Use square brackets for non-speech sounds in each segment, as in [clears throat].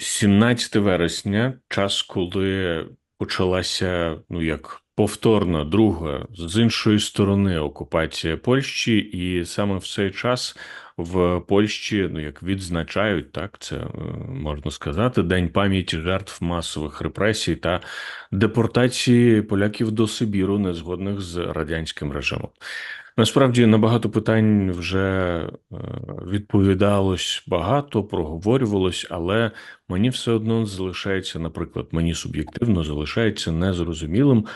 17 вересня, час, коли почалася, ну як повторна друга з іншої сторони окупація Польщі, і саме в цей час в Польщі, ну як відзначають, так це е, можна сказати, День пам'яті жертв масових репресій та депортації поляків до Сибіру, незгодних з радянським режимом. Насправді на багато питань вже е, відповідалось багато, проговорювалось, але мені все одно залишається, наприклад, мені суб'єктивно залишається незрозумілим.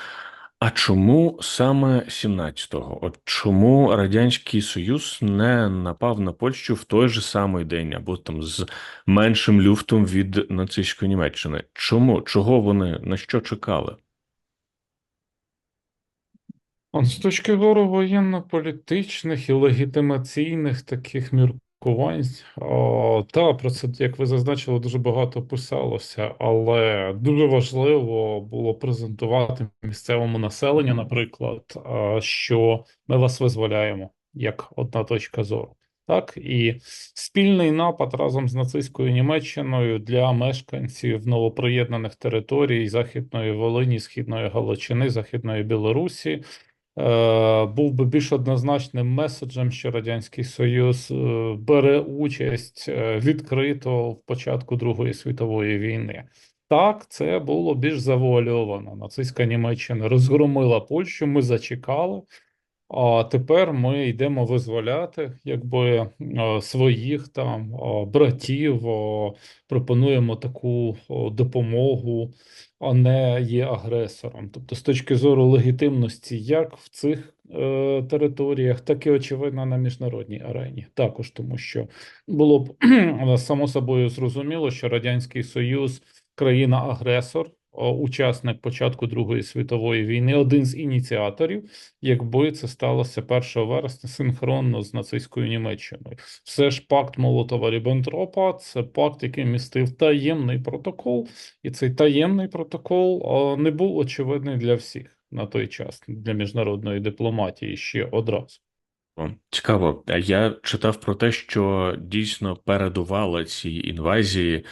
А чому саме 17-го? От чому Радянський Союз не напав на Польщу в той же самий день, або там з меншим люфтом від нацистської Німеччини? Чому? Чого вони на що чекали? З точки зору воєнно-політичних і легітимаційних таких міркувань, о, та про це, як ви зазначили, дуже багато писалося, але дуже важливо було презентувати місцевому населенню, наприклад, що ми вас визволяємо як одна точка зору. Так, і спільний напад разом з нацистською Німеччиною для мешканців новоприєднаних територій Західної Волині, Східної Галичини, Західної Білорусі був би більш однозначним меседжем, що Радянський Союз е, бере участь е, відкрито в початку Другої світової війни. Так, це було більш завуальовано. Нацистська Німеччина розгромила Польщу, ми зачекали. А тепер ми йдемо визволяти, якби своїх там братів, пропонуємо таку допомогу, а не є агресором. Тобто, з точки зору легітимності, як в цих е, територіях, так і очевидно на міжнародній арені. Також тому, що було б [clears throat] само собою зрозуміло, що Радянський Союз країна-агресор учасник початку Другої світової війни, один з ініціаторів, якби це сталося 1 вересня синхронно з нацистською Німеччиною. Все ж пакт Молотова Ріббентропа – це пакт, який містив таємний протокол, і цей таємний протокол не був очевидний для всіх на той час для міжнародної дипломатії ще одразу. Цікаво, я читав про те, що дійсно передувала цій інвазії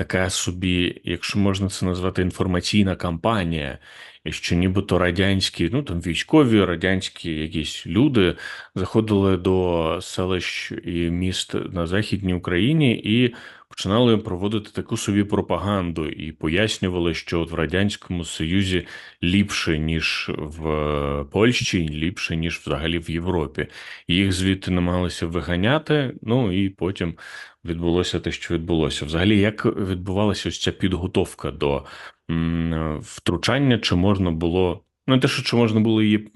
така собі, якщо можна це назвати, інформаційна кампанія, і що нібито радянські, ну там військові, радянські якісь люди заходили до селищ і міст на Західній Україні і починали проводити таку собі пропаганду і пояснювали, що от в радянському союзі ліпше ніж в Польщі, ліпше ніж взагалі в Європі. Їх звідти намагалися виганяти. Ну і потім відбулося те, що відбулося. Взагалі, як відбувалася ось ця підготовка до втручання? Чи можна було ну не те, що чи можна було її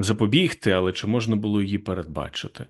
запобігти, але чи можна було її передбачити?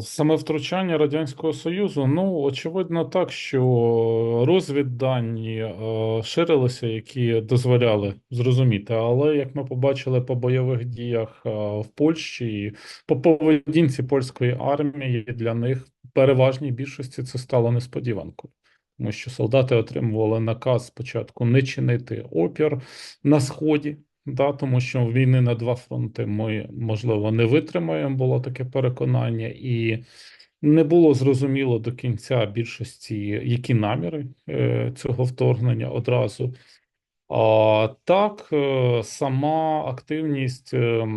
Саме втручання Радянського Союзу, ну, очевидно, так, що розвіддані е, ширилися, які дозволяли зрозуміти. Але як ми побачили по бойових діях е, в Польщі, по поведінці польської армії, для них переважній більшості це стало несподіванкою. Тому що солдати отримували наказ спочатку не чинити опір на сході, да, тому що війни на два фронти ми, можливо, не витримаємо, було таке переконання, і не було зрозуміло до кінця більшості, які наміри е, цього вторгнення одразу. А так, е, сама активність е,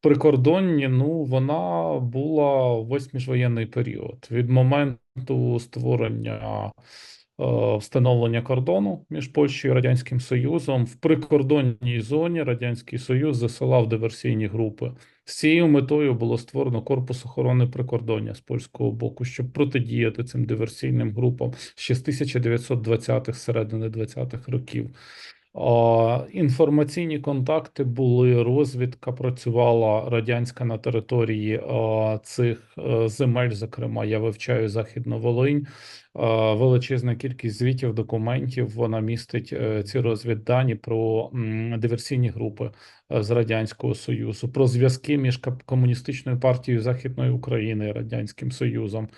прикордонні, ну, вона була весь міжвоєнний період від моменту створення Е, встановлення кордону між Польщею і Радянським Союзом в прикордонній зоні Радянський Союз засилав диверсійні групи. З цією метою було створено корпус охорони прикордоння з польського боку, щоб протидіяти цим диверсійним групам ще з 1920-х, середини 20-х років. Інформаційні контакти були, розвідка працювала радянська на території цих е, земель. Зокрема, я вивчаю Західну Волинь. Величезна кількість звітів, документів вона містить е, ці розвіддані про диверсійні групи е, з радянського союзу, про зв'язки між комуністичною партією Західної України і Радянським Союзом.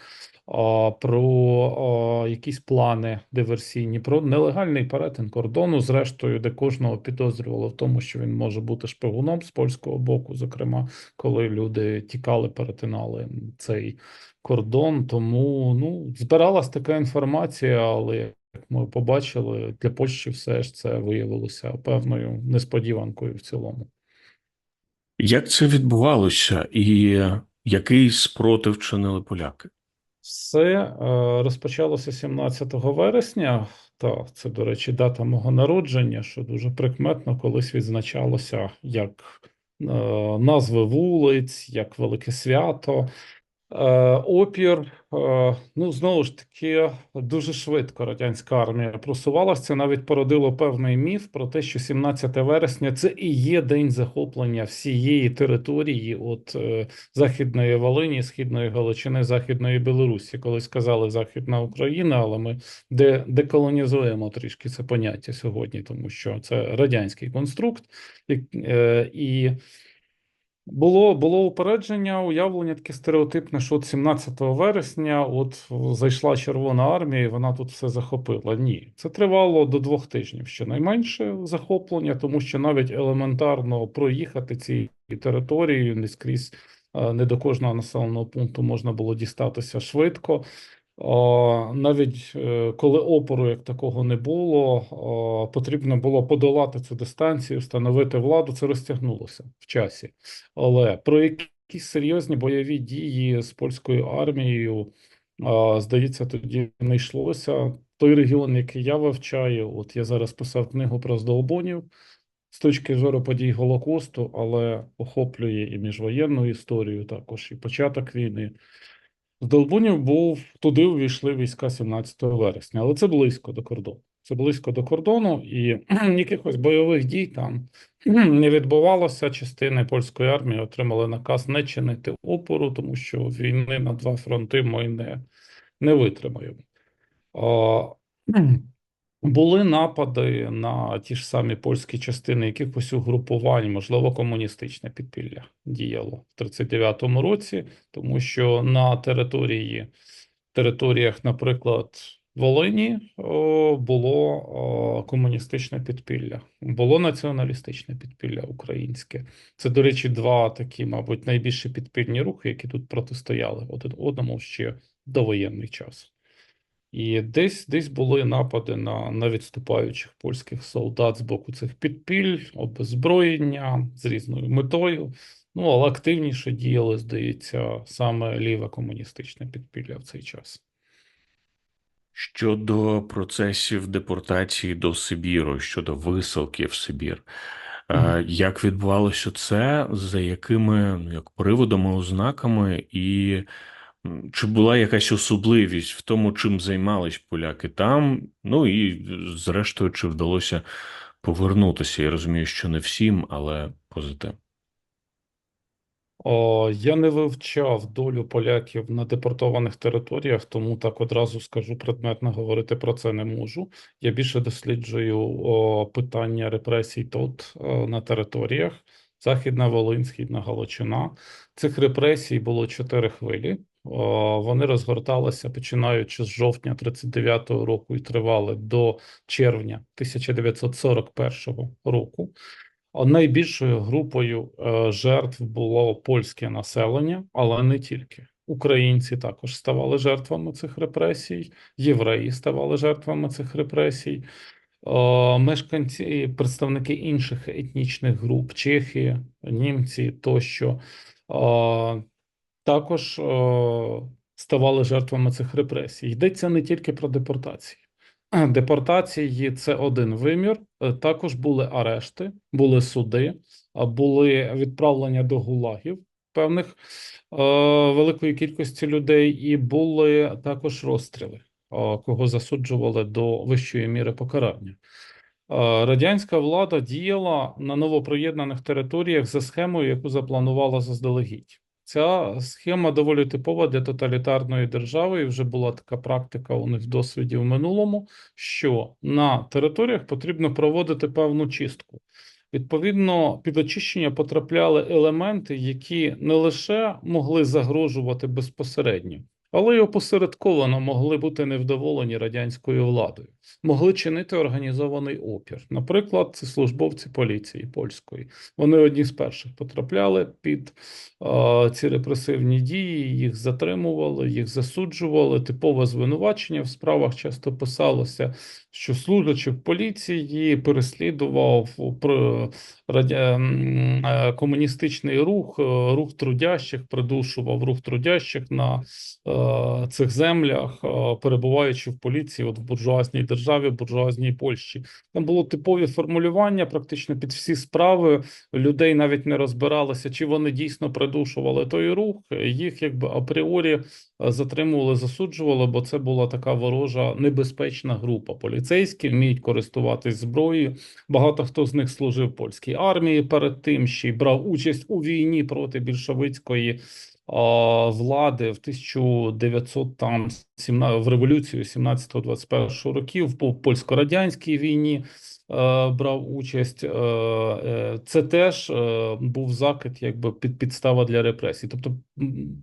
Про якісь плани диверсійні, про нелегальний перетин кордону, зрештою, де кожного підозрювали в тому, що він може бути шпигуном з польського боку, зокрема, коли люди тікали, перетинали цей кордон. Тому ну, збиралась така інформація, але як ми побачили, для Польщі все ж це виявилося певною несподіванкою в цілому. Як це відбувалося, і який спротив чинили поляки? Все е, розпочалося 17 вересня. Та це, до речі, дата мого народження, що дуже прикметно колись відзначалося як е, назви вулиць, як велике свято. Е, Опір, е, ну знову ж таки, дуже швидко радянська армія просувалася. Це навіть породило певний міф про те, що 17 вересня це і є день захоплення всієї території от е, Західної Волині, Східної Галичини, Західної Білорусі. Колись казали Західна Україна, але ми де, деколонізуємо трішки це поняття сьогодні, тому що це радянський конструкт і. і було, було упередження, уявлення таке стереотипне, що от 17 вересня от зайшла Червона армія, і вона тут все захопила. Ні, це тривало до двох тижнів щонайменше захоплення, тому що навіть елементарно проїхати цією територією не скрізь, е, не до кожного населеного пункту можна було дістатися швидко. Навіть е, коли опору як такого не було, потрібно було подолати цю дистанцію, встановити владу. Це розтягнулося в часі. Але про якісь серйозні бойові дії з польською армією, здається, тоді не йшлося. Той регіон, який я вивчаю, от я зараз писав книгу про здолбонів з точки зору подій Голокосту, але охоплює і міжвоєнну історію, також і початок війни. З Долбунів був туди увійшли війська 17 вересня, але це близько до кордону. Це близько до кордону, і [clears throat] якихось бойових дій там [clears throat] не відбувалося. Частини польської армії отримали наказ не чинити опору, тому що війни на два фронти ми не, не витримаємо. [clears throat] Були напади на ті ж самі польські частини якихось угрупувань, можливо, комуністичне підпілля діяло в 39-му році, тому що на території, територіях, наприклад, Волині о, було о, комуністичне підпілля, було націоналістичне підпілля українське. Це, до речі, два такі, мабуть, найбільші підпільні рухи, які тут протистояли один одному ще довоєнний час. І десь десь були напади на, на відступаючих польських солдат з боку цих підпіль, обезброєння з різною метою. Ну, але активніше діяли, здається, саме ліве комуністичне підпілля в цей час. Щодо процесів депортації до Сибіру, щодо висилки в Сибір, Мгм. як відбувалося це, за якими ну, як приводами, ознаками, і чи була якась особливість в тому, чим займались поляки там? Ну і зрештою, чи вдалося повернутися? Я розумію, що не всім, але поза тим. О, я не вивчав долю поляків на депортованих територіях, тому так одразу скажу предметно говорити про це не можу. Я більше досліджую о, питання репресій тут о, на територіях. Західна Волинь, Східна Галичина. Цих репресій було чотири хвилі. Вони розгорталися починаючи з жовтня 39-го року і тривали до червня 1941 року. Найбільшою групою е, жертв було польське населення, але не тільки. Українці також ставали жертвами цих репресій, євреї ставали жертвами цих репресій, мешканці, представники інших етнічних груп, чехи, німці тощо, також е, ставали жертвами цих репресій. Йдеться не тільки про депортації. [clears throat] Депортації це один вимір. Е, Також були арешти, були суди, були відправлення до гулагів певних е, великої кількості людей, і були також розстріли, е, кого засуджували до вищої міри покарання. Е, Радянська влада діяла на новоприєднаних територіях за схемою, яку запланувала заздалегідь. Ця схема доволі типова для тоталітарної держави, і вже була така практика у них в досвіді в минулому, що на територіях потрібно проводити певну чистку. Відповідно, під очищення потрапляли елементи, які не лише могли загрожувати безпосередньо але й опосередковано могли бути невдоволені радянською владою, могли чинити організований опір. Наприклад, це службовці поліції польської. Вони одні з перших потрапляли під е, ці репресивні дії, їх затримували, їх засуджували. Типове звинувачення в справах часто писалося, що служачи в поліції переслідував е, комуністичний рух, е, рух трудящих, придушував рух трудящих на е, цих землях, перебуваючи в поліції, от в буржуазній державі, буржуазній Польщі. Там було типові формулювання практично під всі справи. Людей навіть не розбиралося, чи вони дійсно придушували той рух. Їх якби апріорі затримували, засуджували, бо це була така ворожа небезпечна група. Поліцейські вміють користуватись зброєю. Багато хто з них служив в польській армії перед тим, ще й брав участь у війні проти більшовицької а, влади в 1900 там 17, в революцію 17-21 років по польсько-радянській війні брав участь. Е, е, Це теж е, був закид, якби під підстава для репресій, тобто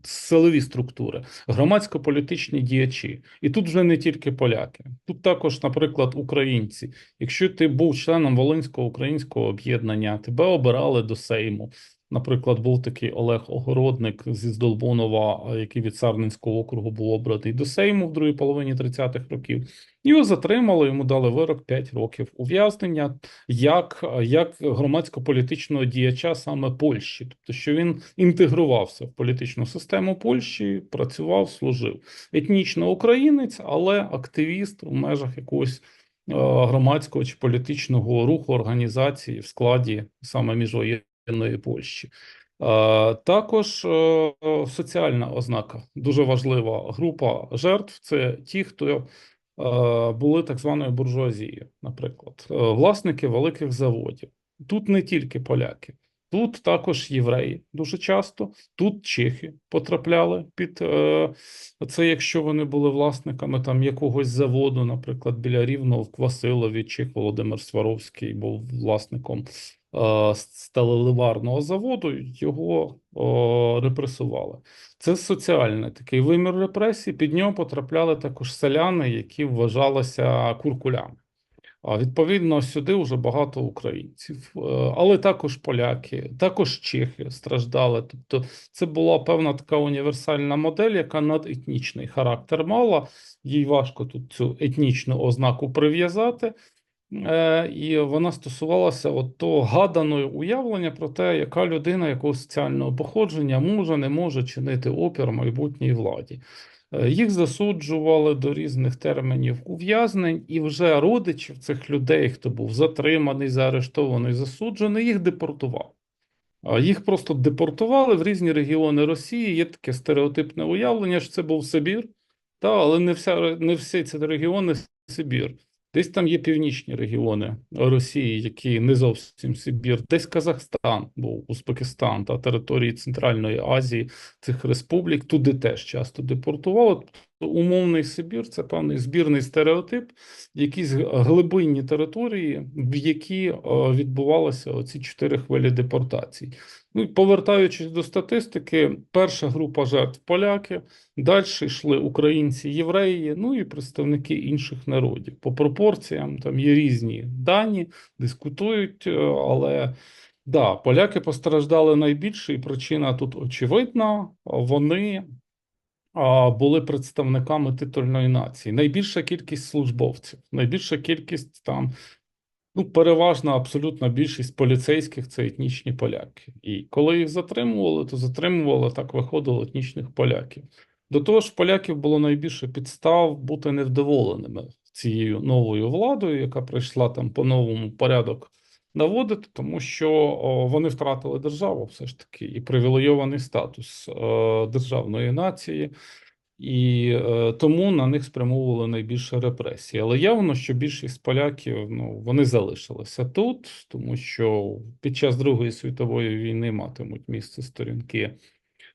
силові структури, громадсько-політичні діячі. І тут вже не тільки поляки, тут також, наприклад, українці. Якщо ти був членом Волинського українського об'єднання, тебе обирали до Сейму. Наприклад, був такий Олег Огородник зі Здолбунова, який від Сарненського округу був обраний до Сейму в другій половині 30-х років. Його затримали, йому дали вирок 5 років ув'язнення як, як громадсько-політичного діяча саме Польщі, тобто що він інтегрувався в політичну систему Польщі, працював, служив. Етнічно українець, але активіст у межах якогось громадського чи політичного руху організації в складі саме міжвоєнної Польщі. Е, Також е, соціальна ознака дуже важлива група жертв це ті, хто е, були так званою буржуазією, наприклад, власники великих заводів. Тут не тільки поляки, тут також євреї дуже часто, тут чехи потрапляли під е, це, якщо вони були власниками там якогось заводу, наприклад, біля Рівного в Квасилові, чех Володимир Сваровський був власником е, сталеливарного заводу, його о, репресували. Це соціальний такий вимір репресій. Під нього потрапляли також селяни, які вважалися куркулями. Відповідно, сюди вже багато українців, Е, але також поляки, також чехи страждали. Тобто, це була певна така універсальна модель, яка надетнічний характер мала. Їй важко тут цю етнічну ознаку прив'язати. Е, і вона стосувалася от того гаданого уявлення про те, яка людина якого соціального походження може, не може чинити опір майбутній владі. Е, Їх засуджували до різних термінів ув'язнень, і вже родичів цих людей, хто був затриманий, заарештований, засуджений, їх депортували. А Їх просто депортували в різні регіони Росії. Є таке стереотипне уявлення, що це був Сибір, та, але не, вся, не всі ці регіони Сибір. Десь там є північні регіони Росії, які не зовсім Сибір, десь Казахстан був, Узбекистан та території Центральної Азії цих республік. Туди теж часто депортували. Умовний Сибір це певний збірний стереотип, якісь глибинні території, в які е, відбувалися оці чотири хвилі депортацій. Ну, і повертаючись до статистики, перша група жертв поляки, далі йшли українці, євреї, ну і представники інших народів. По пропорціям там є різні дані, дискутують, е, але да, поляки постраждали найбільше, і причина тут очевидна. Вони були представниками титульної нації. Найбільша кількість службовців, найбільша кількість там. Ну, переважна абсолютна більшість поліцейських це етнічні поляки. І коли їх затримували, то затримували так виходило етнічних поляків. До того ж, поляків було найбільше підстав бути невдоволеними цією новою владою, яка прийшла там по новому порядок наводити, тому що вони втратили державу все ж таки і привілейований статус е, державної нації. І е, тому на них спрямовували найбільше репресії. Але явно, що більшість поляків ну, вони залишилися тут, тому що під час Другої світової війни матимуть місце сторінки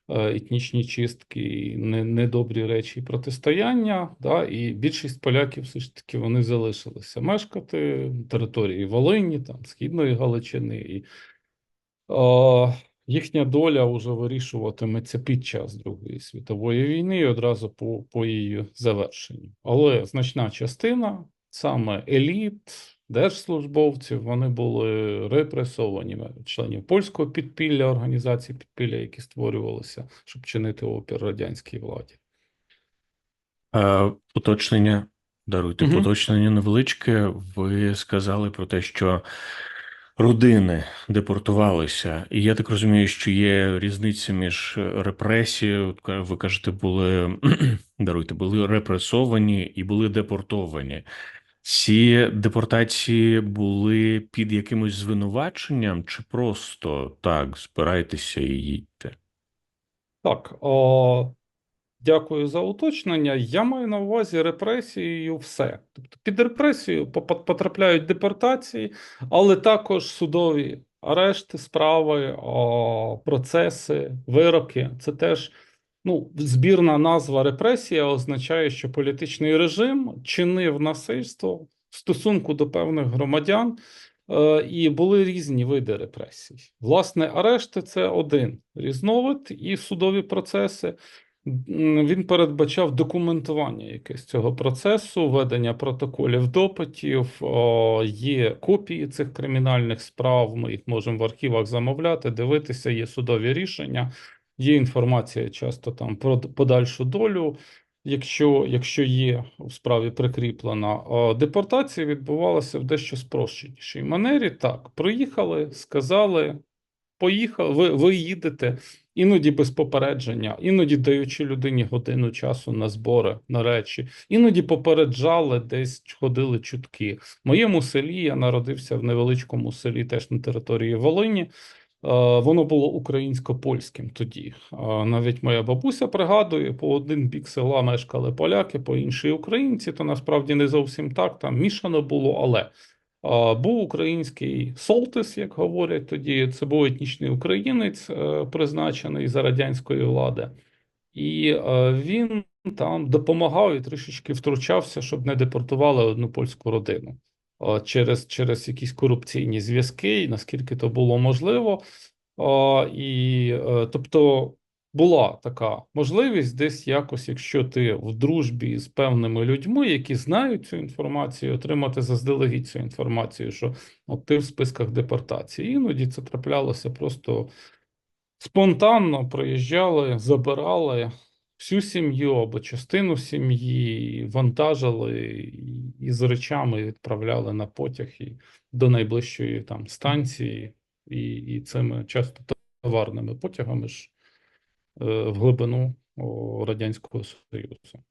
етнічні чистки, не, недобрі речі і протистояння. Да, і більшість поляків все ж таки вони залишилися мешкати території Волині, там, Східної Галичини. І, е, їхня доля вже вирішуватиметься під час Другої світової війни і одразу по, по її завершенню. Але значна частина, саме еліт, держслужбовців, вони були репресовані членів польського підпілля, організацій підпілля, які створювалися, щоб чинити опір радянській владі. Е, Уточнення, даруйте, Мгм. уточнення невеличке. Ви сказали про те, що родини депортувалися, і я так розумію, що є різниця між репресією. Ви кажете, були [clears throat] даруйте, були репресовані і були депортовані. Ці депортації були під якимось звинуваченням, чи просто так, збирайтеся і їдьте? Так, о, дякую за уточнення. Я маю на увазі репресією все. Тобто під репресію потрапляють депортації, але також судові арешти, справи, о, процеси, вироки. Це теж ну, збірна назва репресія означає, що політичний режим чинив насильство в стосунку до певних громадян. Е, І були різні види репресій. Власне, арешти це один різновид, і судові процеси. Він передбачав документування якесь цього процесу, ведення протоколів допитів. Є копії цих кримінальних справ. Ми їх можемо в архівах замовляти, дивитися. Є судові рішення, є інформація часто там про подальшу долю. Якщо, якщо є у справі прикріплена, депортація відбувалася в дещо спрощенішій манері. Так, проїхали, сказали, поїхали, ви, ви їдете, іноді без попередження, іноді даючи людині годину часу на збори, на речі, іноді попереджали, десь ходили чутки. В моєму селі я народився в невеличкому селі, теж на території Волині. Е, Воно було українсько-польським тоді. Е, Навіть моя бабуся пригадує, по один бік села мешкали поляки, по інший українці. То насправді не зовсім так. Там мішано було, але е, був український солтис, як говорять тоді. Це був етнічний українець, призначений за радянської влади. І він там допомагав і трішечки втручався, щоб не депортували одну польську родину через, через якісь корупційні зв'язки, і наскільки то було можливо. І е, тобто була така можливість десь якось, якщо ти в дружбі з певними людьми, які знають цю інформацію, отримати заздалегідь цю інформацію, що от ти в списках депортації. Іноді це траплялося просто спонтанно приїжджали, забирали всю сім'ю або частину сім'ї, вантажили і- з речами відправляли на потяг і до найближчої там станції, і, і цими часто товарними потягами ж е, в глибину Радянського Союзу.